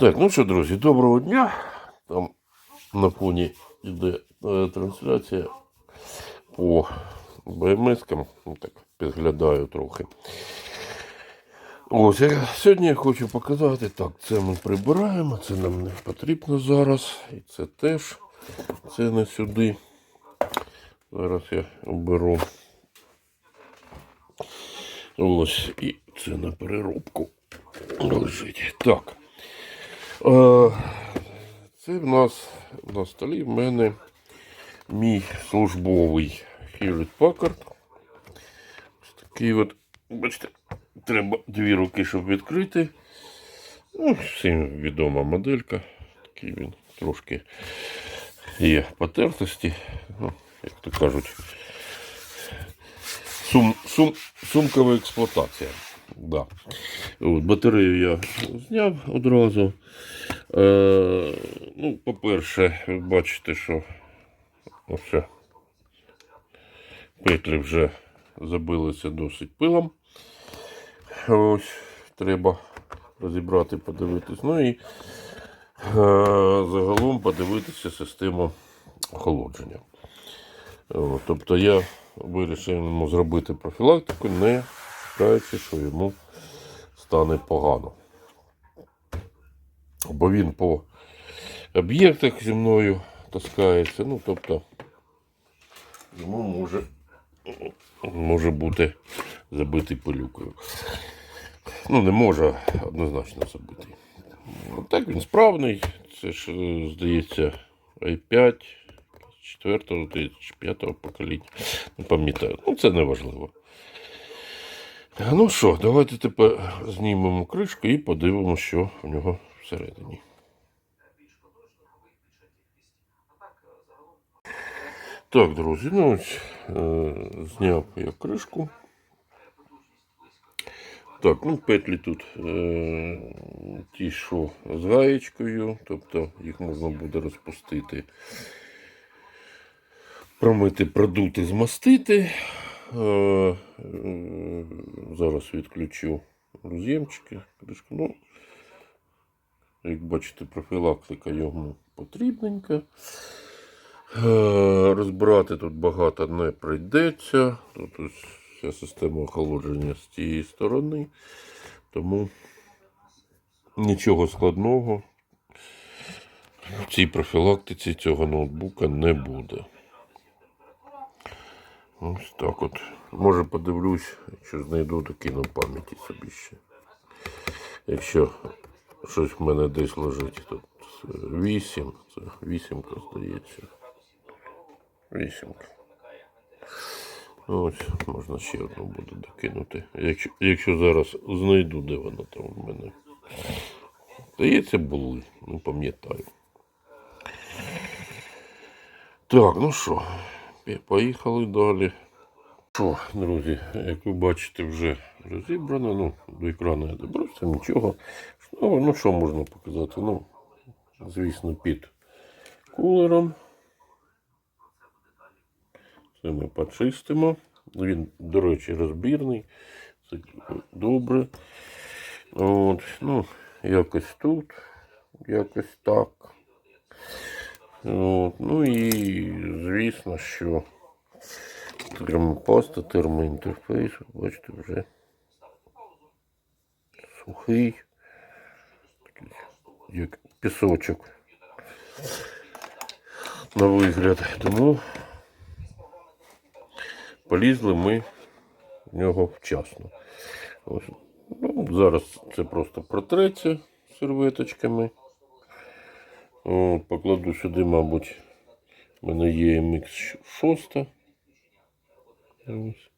Так, ну що, друзі, доброго дня. Там на фоні йде е, трансляція по БМС-кам. Ну, так, підглядаю трохи. Ось, я, сьогодні я хочу показати, так, це ми прибираємо, це нам не потрібно зараз. І це теж, це не сюди. Зараз я оберу. Ось, і це на переробку лежить. Так. Е, Це в нас на столі в мене мій службовий Hewlett Packard. Ось такий от, бачите, треба дві руки, щоб відкрити. Ну, всім відома моделька. Такий він трошки є потертості. Ну, як то кажуть, сум, сум, сумкова експлуатація. Да. От, батарею я зняв одразу. Е, ну, по-перше, бачите, що ось петлі вже забилися досить пилом. Ось треба розібрати, подивитись. Ну і е, загалом подивитися систему охолодження. О, Тобто я вирішив зробити профілактику, не чекаючи, що йому стане погано. Бо він по об'єктах зі мною таскається. Ну, тобто, йому може, може бути забитий пилюкою. Ну, не може однозначно забитий. Так він справний. Це ж, е, здається, i5 4 чи 5-го покоління. Не пам'ятаю. Ну, це не важливо. Ну що, давайте тепер знімемо кришку і подивимося, що в нього всередині. Так, друзі, ну ось е, зняв я кришку. Так, ну петлі тут е, ті, що з гаєчкою, тобто їх можна буде розпустити, промити, продути, змастити. Е, е, зараз відключу роз'ємчики. Ну, як бачите, профілактика йому потрібненька. Е, Розбирати тут багато не прийдеться. Тут вся система охолодження з цієї сторони. Тому нічого складного в цій профілактиці цього ноутбука не буде. Ось так от. Може подивлюсь, якщо знайду, то кину пам'яті собі ще. Якщо щось в мене десь лежить, тут 8, це вісімка, здається. Вісімка. Ось, можна ще одну буде докинути. Якщо, якщо зараз знайду, де вона там в мене. Здається, були, не пам'ятаю. Так, ну що, поїхали далі. Що, друзі, як ви бачите, вже розібрано. Ну, до екрану я добрався, нічого. Ну, ну що можна показати? Ну, звісно, під кулером. Це ми почистимо. Він, до речі, розбірний. Це добре. От, ну, якось тут, якось так. От, ну і звісно, що термопаста, термоінтерфейс, бачите, вже сухий, такий, як пісочок на вигляд. Тому полізли ми в нього вчасно. Ось. Ну, зараз це просто протреться серветочками. От, покладу сюди, мабуть, в мене є MX 6. Ось.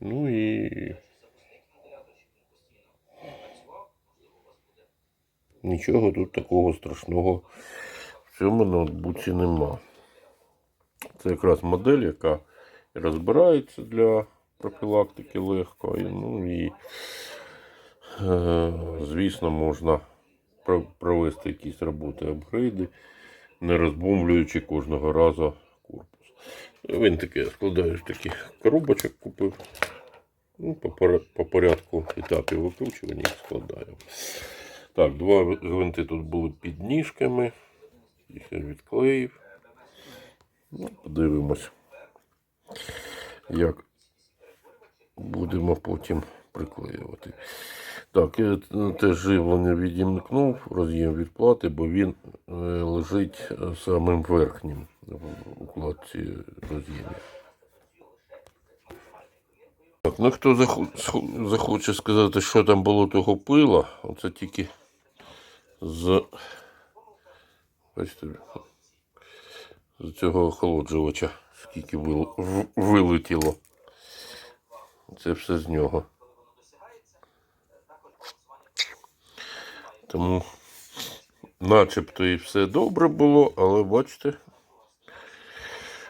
Ну і нічого тут такого страшного в цьому ноутбуці нема. Це якраз модель, яка розбирається для профілактики легко. Ну і, е, звісно, можна провести якісь роботи, апгрейди, не розбомблюючи кожного разу корпус. Він таке складаєш таких коробочок купив. Ну, по, по порядку етапів викручування їх складаю. Так, два гвинти тут були під ніжками. Їх відклеїв. Ну, подивимось, як будемо потім приклеювати. Так, я теж живлення відімкнув, роз'єм від плати, бо він е, лежить е, самим верхнім в укладці роз'ємів. Так, ну хто захоче сказати, що там було того пила, оце тільки з, бачите, з цього охолоджувача, скільки вилетіло. Це все з нього. Тому начебто і все добре було, але бачите,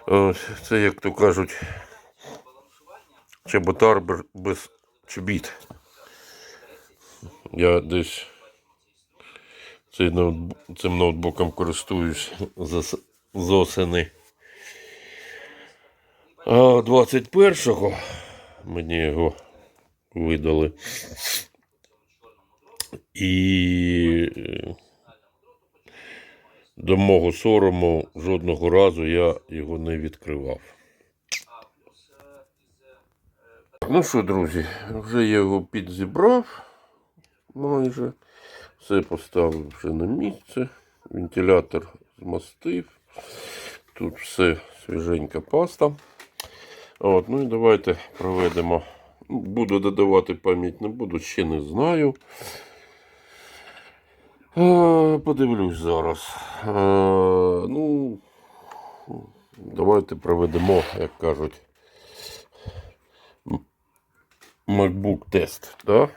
ось це, як то кажуть, чеботар без чобіт. Я десь цим ноутбуком користуюсь з, осени. А 21-го мені його видали. І до мого сорому жодного разу я його не відкривав. Ну що, друзі, вже я його підзібрав майже. Все поставив вже на місце. Вентилятор змастив. Тут все свіженька паста. От, ну і давайте проведемо. Ну, Буду додавати пам'ять, не буду, ще не знаю. Е, Подивлюсь зараз. Е, Ну, давайте проведемо, як кажуть, MacBook тест, да?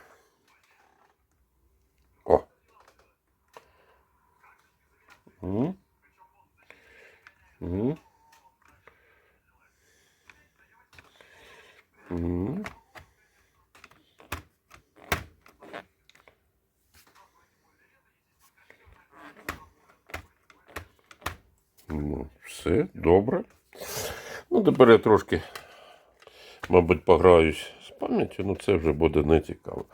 О. М. Все, добре. Ну, тепер я трошки, мабуть, пограюсь з пам'яті, ну це вже буде не цікаво.